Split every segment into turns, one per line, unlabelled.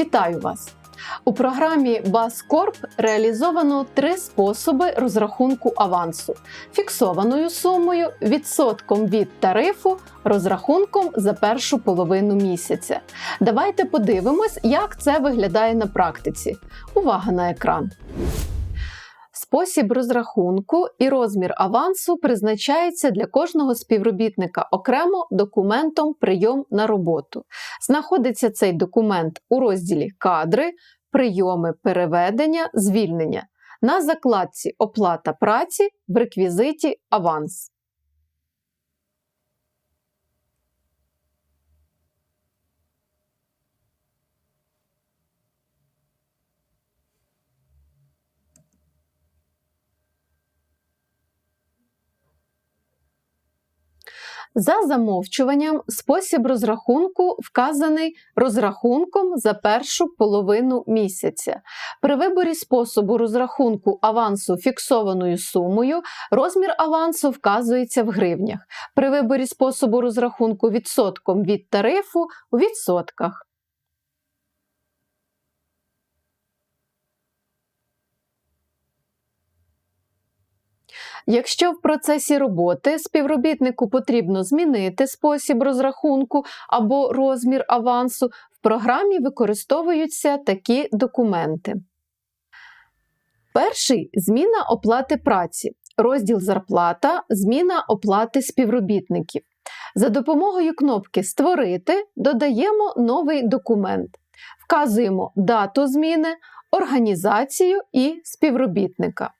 Вітаю вас! У програмі Баскорп реалізовано три способи розрахунку авансу: фіксованою сумою, відсотком від тарифу, розрахунком за першу половину місяця. Давайте подивимось, як це виглядає на практиці. Увага на екран! Спосіб розрахунку і розмір авансу призначається для кожного співробітника окремо документом прийом на роботу. Знаходиться цей документ у розділі Кадри, прийоми переведення, звільнення на закладці Оплата праці в реквізиті Аванс. За замовчуванням, спосіб розрахунку вказаний розрахунком за першу половину місяця. При виборі способу розрахунку авансу фіксованою сумою розмір авансу вказується в гривнях. При виборі способу розрахунку відсотком від тарифу у відсотках. Якщо в процесі роботи співробітнику потрібно змінити спосіб розрахунку або розмір авансу, в програмі використовуються такі документи. Перший зміна оплати праці. Розділ зарплата, зміна оплати співробітників. За допомогою кнопки Створити додаємо новий документ. Вказуємо дату зміни, організацію і співробітника.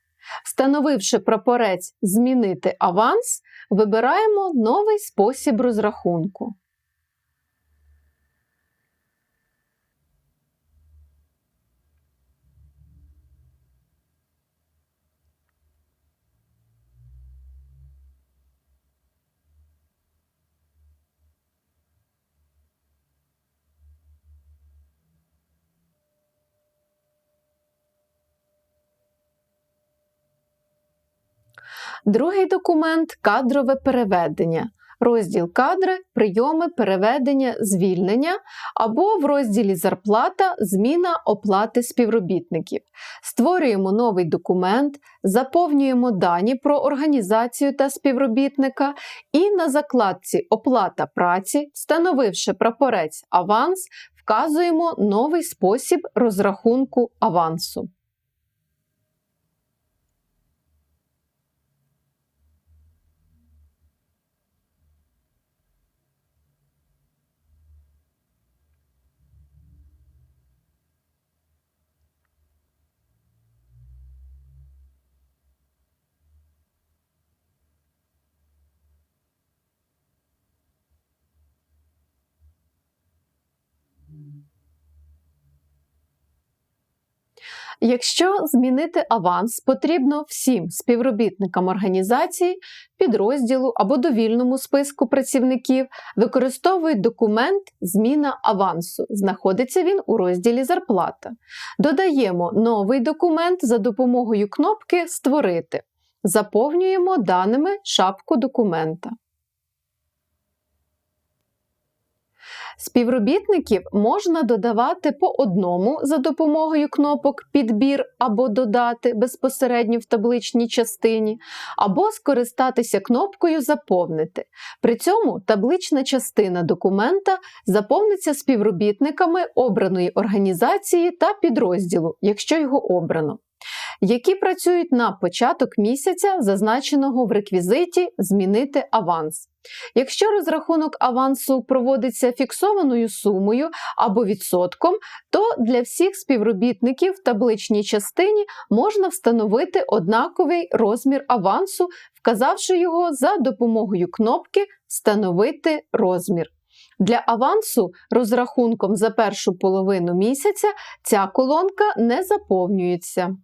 Встановивши прапорець Змінити аванс, вибираємо новий спосіб розрахунку. Другий документ кадрове переведення. Розділ кадри, прийоми, переведення, звільнення або в розділі зарплата, зміна оплати співробітників. Створюємо новий документ, заповнюємо дані про організацію та співробітника і на закладці Оплата праці, встановивши прапорець аванс, вказуємо новий спосіб розрахунку авансу. Якщо змінити аванс потрібно всім співробітникам організації, підрозділу або довільному списку працівників, використовують документ Зміна авансу. Знаходиться він у розділі Зарплата. Додаємо новий документ за допомогою кнопки Створити. Заповнюємо даними шапку документа. Співробітників можна додавати по одному за допомогою кнопок Підбір або додати безпосередньо в табличній частині, або скористатися кнопкою Заповнити. При цьому таблична частина документа заповниться співробітниками обраної організації та підрозділу, якщо його обрано. Які працюють на початок місяця, зазначеного в реквізиті Змінити аванс. Якщо розрахунок авансу проводиться фіксованою сумою або відсотком, то для всіх співробітників в табличній частині можна встановити однаковий розмір авансу, вказавши його за допомогою кнопки Встановити розмір. Для авансу розрахунком за першу половину місяця ця колонка не заповнюється.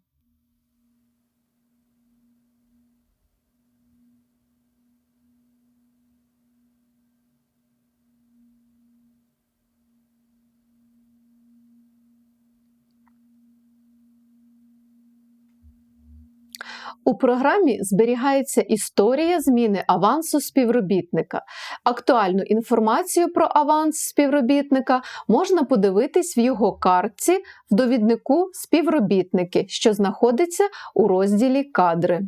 У програмі зберігається історія зміни авансу співробітника. Актуальну інформацію про аванс співробітника можна подивитись в його картці в довіднику співробітники, що знаходиться у розділі Кадри.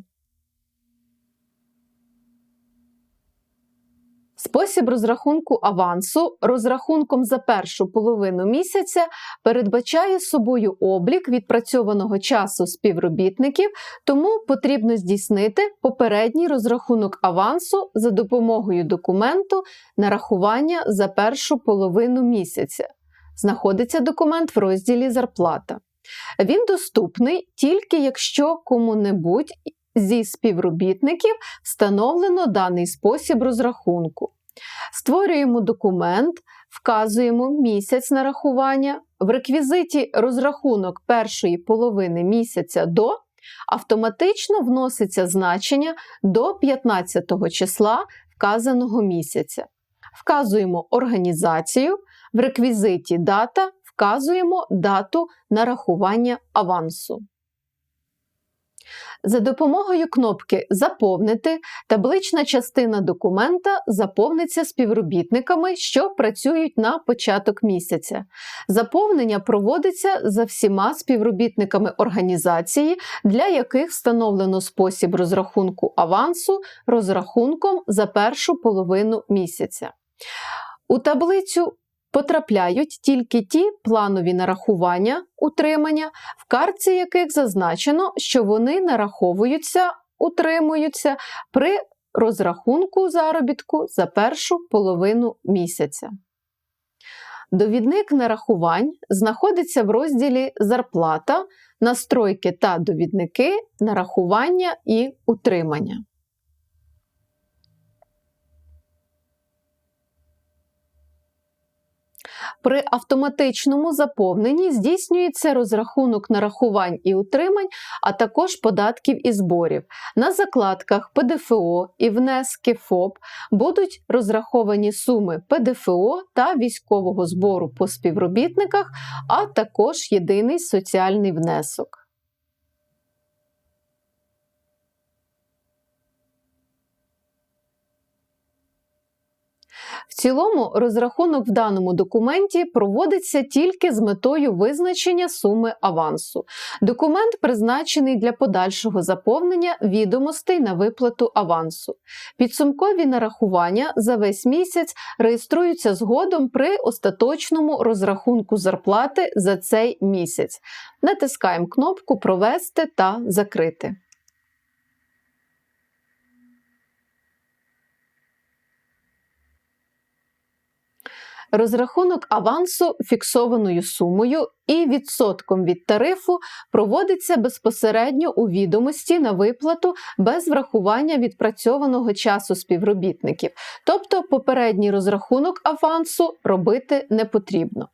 Спосіб розрахунку авансу розрахунком за першу половину місяця передбачає собою облік відпрацьованого часу співробітників, тому потрібно здійснити попередній розрахунок авансу за допомогою документу нарахування за першу половину місяця. Знаходиться документ в розділі Зарплата. Він доступний тільки якщо кому-небудь зі співробітників встановлено даний спосіб розрахунку. Створюємо документ, вказуємо місяць нарахування, в реквізиті розрахунок першої половини місяця до автоматично вноситься значення до 15 числа вказаного місяця. Вказуємо організацію, в реквізиті дата вказуємо дату нарахування авансу. За допомогою кнопки Заповнити таблична частина документа заповниться співробітниками, що працюють на початок місяця. Заповнення проводиться за всіма співробітниками організації, для яких встановлено спосіб розрахунку авансу розрахунком за першу половину місяця. У таблицю Потрапляють тільки ті планові нарахування утримання, в картці яких зазначено, що вони нараховуються, утримуються при розрахунку заробітку за першу половину місяця. Довідник нарахувань знаходиться в розділі Зарплата, настройки та довідники, нарахування і утримання. При автоматичному заповненні здійснюється розрахунок нарахувань і утримань, а також податків і зборів. На закладках ПДФО і внески ФОП будуть розраховані суми ПДФО та військового збору по співробітниках, а також єдиний соціальний внесок. Цілому розрахунок в даному документі проводиться тільки з метою визначення суми авансу. Документ призначений для подальшого заповнення відомостей на виплату авансу. Підсумкові нарахування за весь місяць реєструються згодом при остаточному розрахунку зарплати за цей місяць. Натискаємо кнопку Провести та закрити. Розрахунок авансу фіксованою сумою і відсотком від тарифу проводиться безпосередньо у відомості на виплату без врахування відпрацьованого часу співробітників, тобто попередній розрахунок авансу робити не потрібно.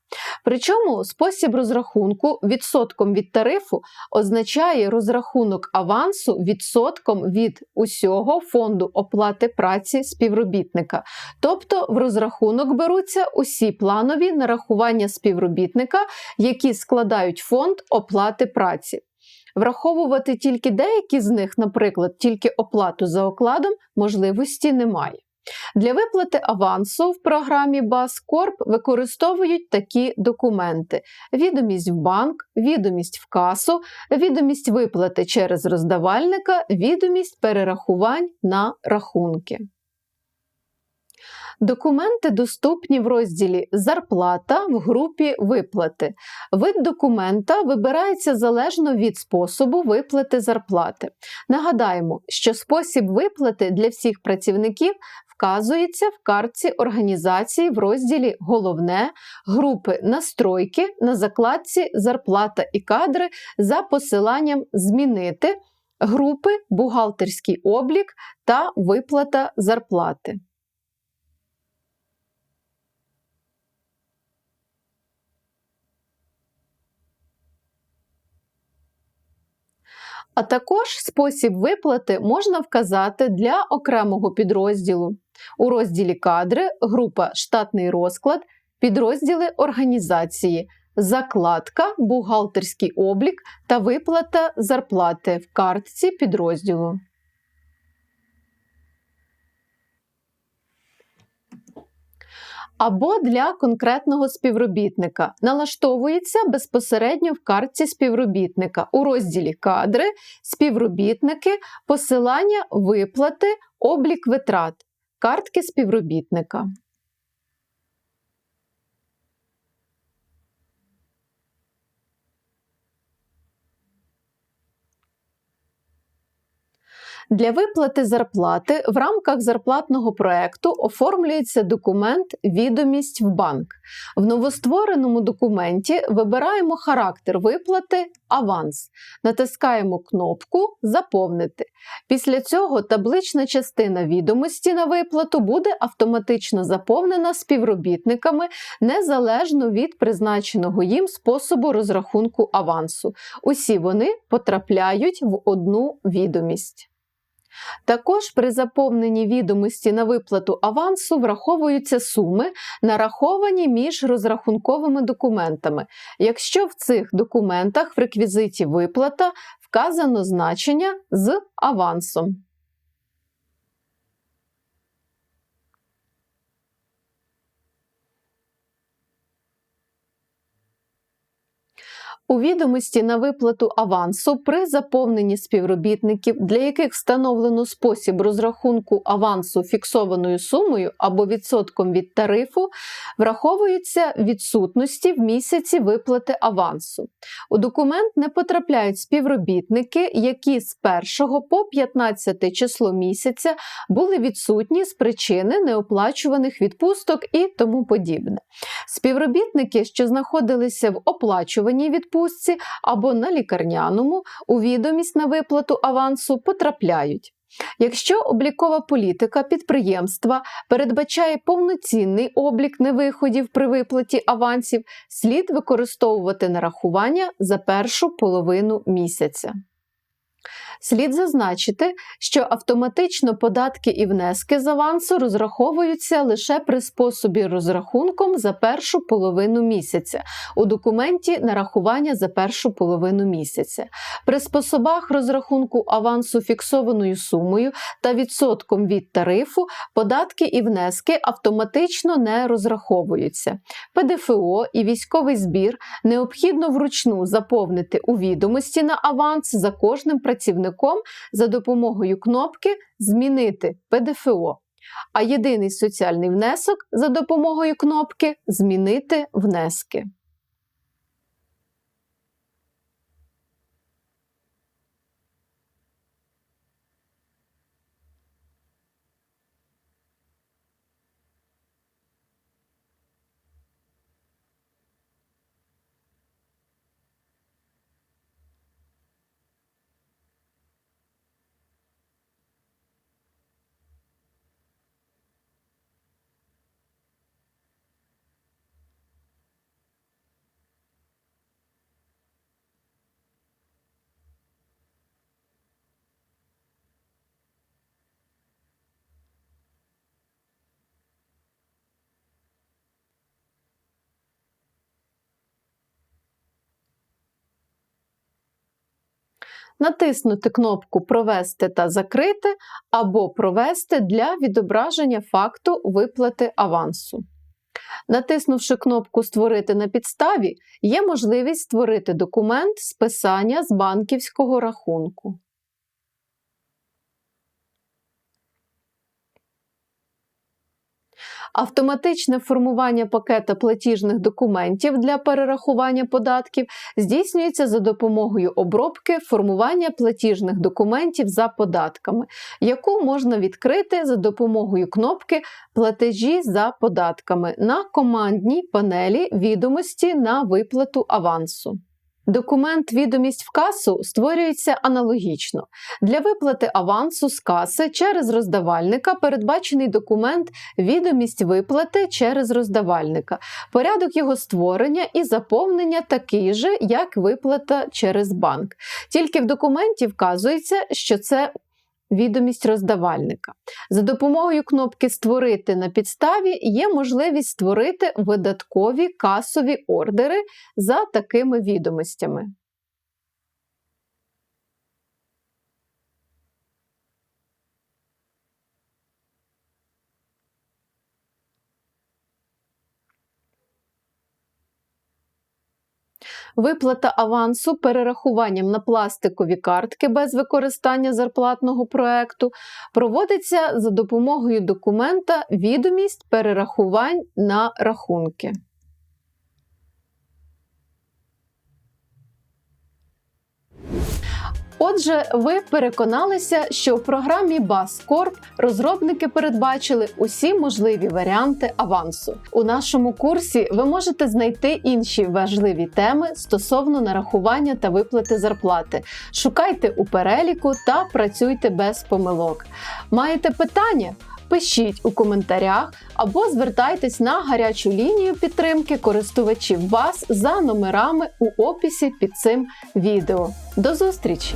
Причому спосіб розрахунку відсотком від тарифу означає розрахунок авансу відсотком від усього фонду оплати праці співробітника, тобто в розрахунок беруться усі планові нарахування співробітника, які складають фонд оплати праці. Враховувати тільки деякі з них, наприклад, тільки оплату за окладом, можливості немає. Для виплати авансу в програмі Баскорп використовують такі документи: відомість в банк, відомість в касу, відомість виплати через роздавальника, відомість перерахувань на рахунки. Документи доступні в розділі Зарплата в групі Виплати. Вид документа вибирається залежно від способу виплати зарплати. Нагадаємо, що спосіб виплати для всіх працівників вказується в картці організації в розділі Головне групи настройки на закладці Зарплата і кадри за посиланням Змінити групи Бухгалтерський облік та виплата зарплати. А також спосіб виплати можна вказати для окремого підрозділу. У розділі Кадри, група Штатний розклад, підрозділи організації, закладка, бухгалтерський облік та виплата зарплати в картці підрозділу. Або для конкретного співробітника. Налаштовується безпосередньо в картці співробітника. У розділі Кадри, співробітники, посилання виплати, облік витрат, картки співробітника. Для виплати зарплати в рамках зарплатного проекту оформлюється документ Відомість в банк. В новоствореному документі вибираємо характер виплати Аванс, натискаємо кнопку Заповнити. Після цього таблична частина відомості на виплату буде автоматично заповнена співробітниками незалежно від призначеного їм способу розрахунку авансу. Усі вони потрапляють в одну відомість. Також при заповненні відомості на виплату авансу враховуються суми, нараховані між розрахунковими документами, якщо в цих документах в реквізиті виплата вказано значення з авансом. У відомості на виплату авансу при заповненні співробітників, для яких встановлено спосіб розрахунку авансу фіксованою сумою або відсотком від тарифу, враховуються відсутності в місяці виплати авансу. У документ не потрапляють співробітники, які з 1 по 15 число місяця були відсутні з причини неоплачуваних відпусток і тому подібне. Співробітники, що знаходилися в оплачуваній відпустці, відпустці або на лікарняному у відомість на виплату авансу потрапляють. Якщо облікова політика підприємства передбачає повноцінний облік невиходів при виплаті авансів, слід використовувати нарахування за першу половину місяця. Слід зазначити, що автоматично податки і внески з авансу розраховуються лише при способі розрахунком за першу половину місяця у документі нарахування за першу половину місяця. При способах розрахунку авансу фіксованою сумою та відсотком від тарифу податки і внески автоматично не розраховуються. ПДФО і військовий збір необхідно вручну заповнити у відомості на аванс за кожним працівником працівником за допомогою кнопки Змінити ПДФО, а єдиний соціальний внесок за допомогою кнопки Змінити внески. Натиснути кнопку Провести та закрити або Провести для відображення факту виплати авансу. Натиснувши кнопку Створити на підставі, є можливість створити документ списання з банківського рахунку. Автоматичне формування пакета платіжних документів для перерахування податків здійснюється за допомогою обробки формування платіжних документів за податками, яку можна відкрити за допомогою кнопки Платежі за податками на командній панелі відомості на виплату авансу. Документ відомість в касу створюється аналогічно. Для виплати авансу з каси через роздавальника передбачений документ відомість виплати через роздавальника. Порядок його створення і заповнення такий же, як виплата через банк. Тільки в документі вказується, що це відомість роздавальника. За допомогою кнопки Створити на підставі є можливість створити видаткові касові ордери за такими відомостями. Виплата авансу перерахуванням на пластикові картки без використання зарплатного проекту проводиться за допомогою документа Відомість перерахувань на рахунки. Отже, ви переконалися, що в програмі Bascorp розробники передбачили усі можливі варіанти авансу. У нашому курсі ви можете знайти інші важливі теми стосовно нарахування та виплати зарплати. Шукайте у переліку та працюйте без помилок. Маєте питання? Пишіть у коментарях або звертайтесь на гарячу лінію підтримки користувачів вас за номерами у описі під цим відео. До зустрічі!